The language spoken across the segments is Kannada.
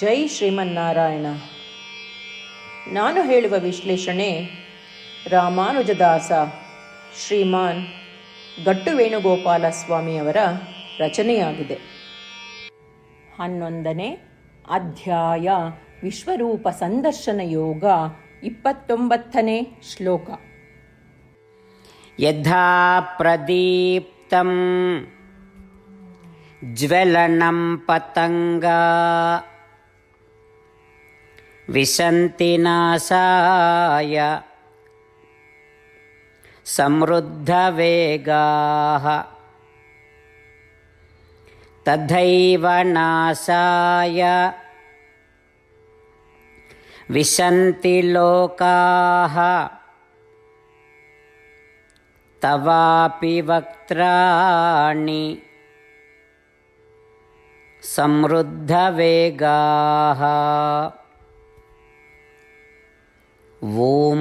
ಜೈ ಶ್ರೀಮನ್ನಾರಾಯಣ ನಾನು ಹೇಳುವ ವಿಶ್ಲೇಷಣೆ ರಾಮಾನುಜದಾಸ ಶ್ರೀಮಾನ್ ಗಟ್ಟು ವೇಣುಗೋಪಾಲ ಸ್ವಾಮಿಯವರ ರಚನೆಯಾಗಿದೆ ಹನ್ನೊಂದನೇ ಅಧ್ಯಾಯ ವಿಶ್ವರೂಪ ಸಂದರ್ಶನ ಯೋಗ ಇಪ್ಪತ್ತೊಂಬತ್ತನೇ ಶ್ಲೋಕ यथा प्रदीप्तं ज्वलनं पतङ्गा विशन्ति नाशाय समृद्धवेगाः। तथैव नाशाय विशन्ति लोकाः। तवापि वक्त्राणि। समृद्धवेगाः ॐ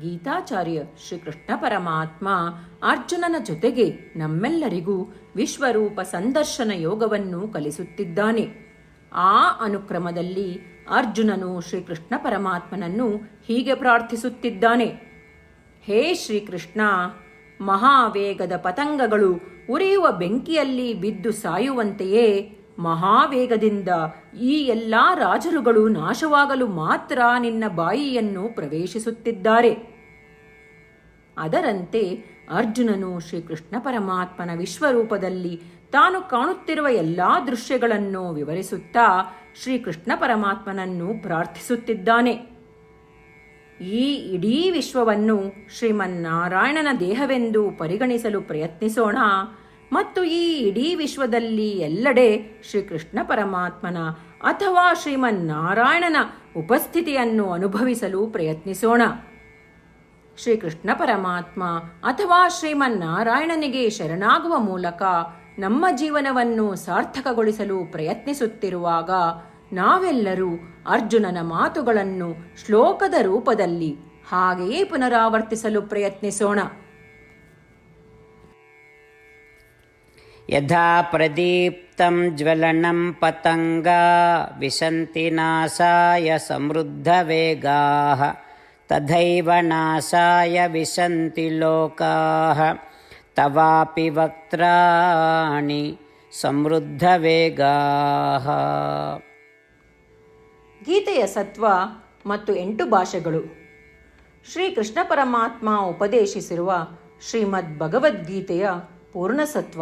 ಗೀತಾಚಾರ್ಯ ಶ್ರೀಕೃಷ್ಣ ಪರಮಾತ್ಮ ಅರ್ಜುನನ ಜೊತೆಗೆ ನಮ್ಮೆಲ್ಲರಿಗೂ ವಿಶ್ವರೂಪ ಸಂದರ್ಶನ ಯೋಗವನ್ನು ಕಲಿಸುತ್ತಿದ್ದಾನೆ. ಆ ಅನುಕ್ರಮದಲ್ಲಿ ಅರ್ಜುನನು ಶ್ರೀಕೃಷ್ಣ ಪರಮಾತ್ಮನನ್ನು ಹೀಗೆ ಪ್ರಾರ್ಥಿಸುತ್ತಿದ್ದಾನೆ. ಹೇ ಶ್ರೀಕೃಷ್ಣ, ಮಹಾವೇಗದ ಪತಂಗಗಳು ಉರಿಯುವ ಬೆಂಕಿಯಲ್ಲಿ ಬಿದ್ದು ಸಾಯುವಂತೆಯೇ ಮಹಾವೇಗದಿಂದ ಈ ಎಲ್ಲ ರಾಜರುಗಳು ನಾಶವಾಗಲು ಮಾತ್ರ ನಿನ್ನ ಬಾಯಿಯನ್ನು ಪ್ರವೇಶಿಸುತ್ತಿದ್ದಾರೆ. ಅದರಂತೆ ಅರ್ಜುನನು ಶ್ರೀಕೃಷ್ಣ ಪರಮಾತ್ಮನ ವಿಶ್ವರೂಪದಲ್ಲಿ ತಾನು ಕಾಣುತ್ತಿರುವ ಎಲ್ಲಾ ದೃಶ್ಯಗಳನ್ನು ವಿವರಿಸುತ್ತಾ ಶ್ರೀಕೃಷ್ಣ ಪರಮಾತ್ಮನನ್ನು ಪ್ರಾರ್ಥಿಸುತ್ತಿದ್ದಾನೆ. ಈ ಇಡೀ ವಿಶ್ವವನ್ನು ಶ್ರೀಮನ್ನಾರಾಯಣನ ದೇಹವೆಂದು ಪರಿಗಣಿಸಲು ಪ್ರಯತ್ನಿಸೋಣ. ಮತ್ತು ಈ ಇಡೀ ವಿಶ್ವದಲ್ಲಿ ಎಲ್ಲೆಡೆ ಶ್ರೀಕೃಷ್ಣ ಪರಮಾತ್ಮನ ಅಥವಾ ಶ್ರೀಮನ್ನಾರಾಯಣನ ಉಪಸ್ಥಿತಿಯನ್ನು ಅನುಭವಿಸಲು ಪ್ರಯತ್ನಿಸೋಣ. ಶ್ರೀಕೃಷ್ಣ ಪರಮಾತ್ಮ ಅಥವಾ ಶ್ರೀಮನ್ನಾರಾಯಣನಿಗೆ ಶರಣಾಗುವ ಮೂಲಕ ನಮ್ಮ ಜೀವನವನ್ನು ಸಾರ್ಥಕಗೊಳಿಸಲು ಪ್ರಯತ್ನಿಸುತ್ತಿರುವಾಗ ನಾವೆಲ್ಲರೂ ಅರ್ಜುನನ ಮಾತುಗಳನ್ನು ಶ್ಲೋಕದ ರೂಪದಲ್ಲಿ ಹಾಗೆಯೇ ಪುನರಾವರ್ತಿಸಲು ಪ್ರಯತ್ನಿಸೋಣ. यथा प्रदीप्तं ज्वलनं पतङ्गा विशन्ति नाशाय समृद्धवेगाः तथैव नाशाय विशन्ति लोकाः तवापि वक्त्राणि समृद्धवेगाः ಗೀತೆಯ ಸತ್ವ ಮತ್ತು ಎಂಟು ಭಾಷೆಗಳು ಶ್ರೀ ಕೃಷ್ಣ ಪರಮಾತ್ಮ ಉಪದೇಶಿಸಿರುವ ಶ್ರೀಮದ್ ಭಗವದ್ಗೀತೆಯ ಪೂರ್ಣಸತ್ವ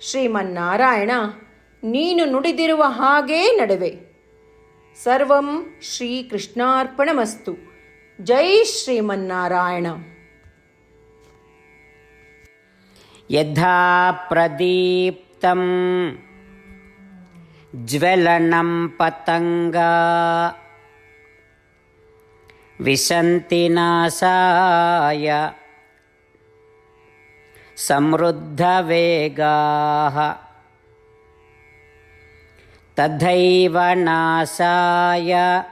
ಶ್ರೀಮನ್ನಾರಾಯಣ ನೀನು ನುಡಿದಿರುವ ಹಾಗೇ ನಡುವೆ ಸರ್ವಂ ಶ್ರೀಕೃಷ್ಣಾರ್ಪಣಮಸ್ತು ಜೈ ಶ್ರೀಮನ್ನಾರಾಯಣ यथा प्रदीप्तं ज्वलनं पतङ्गा विशन्ति नासाय समृद्धवेगाः। तथैव नासाय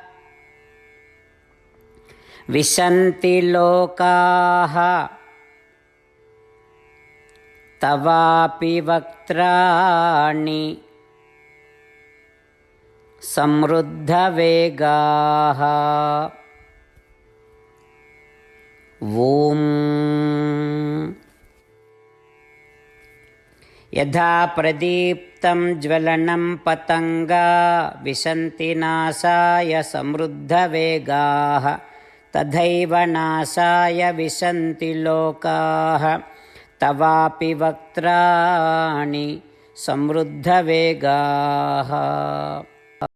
विशन्ति लोकाः। तवापि वक्त्राणि समृद्धवेगाः। ॐ यथा प्रदीप्तं ज्वलनं पतङ्गा विशन्ति नासाय समृद्धवेगाः तथैव नासाय विशन्ति लोकाः तवापि वक्त्राणि समृद्धवेगाः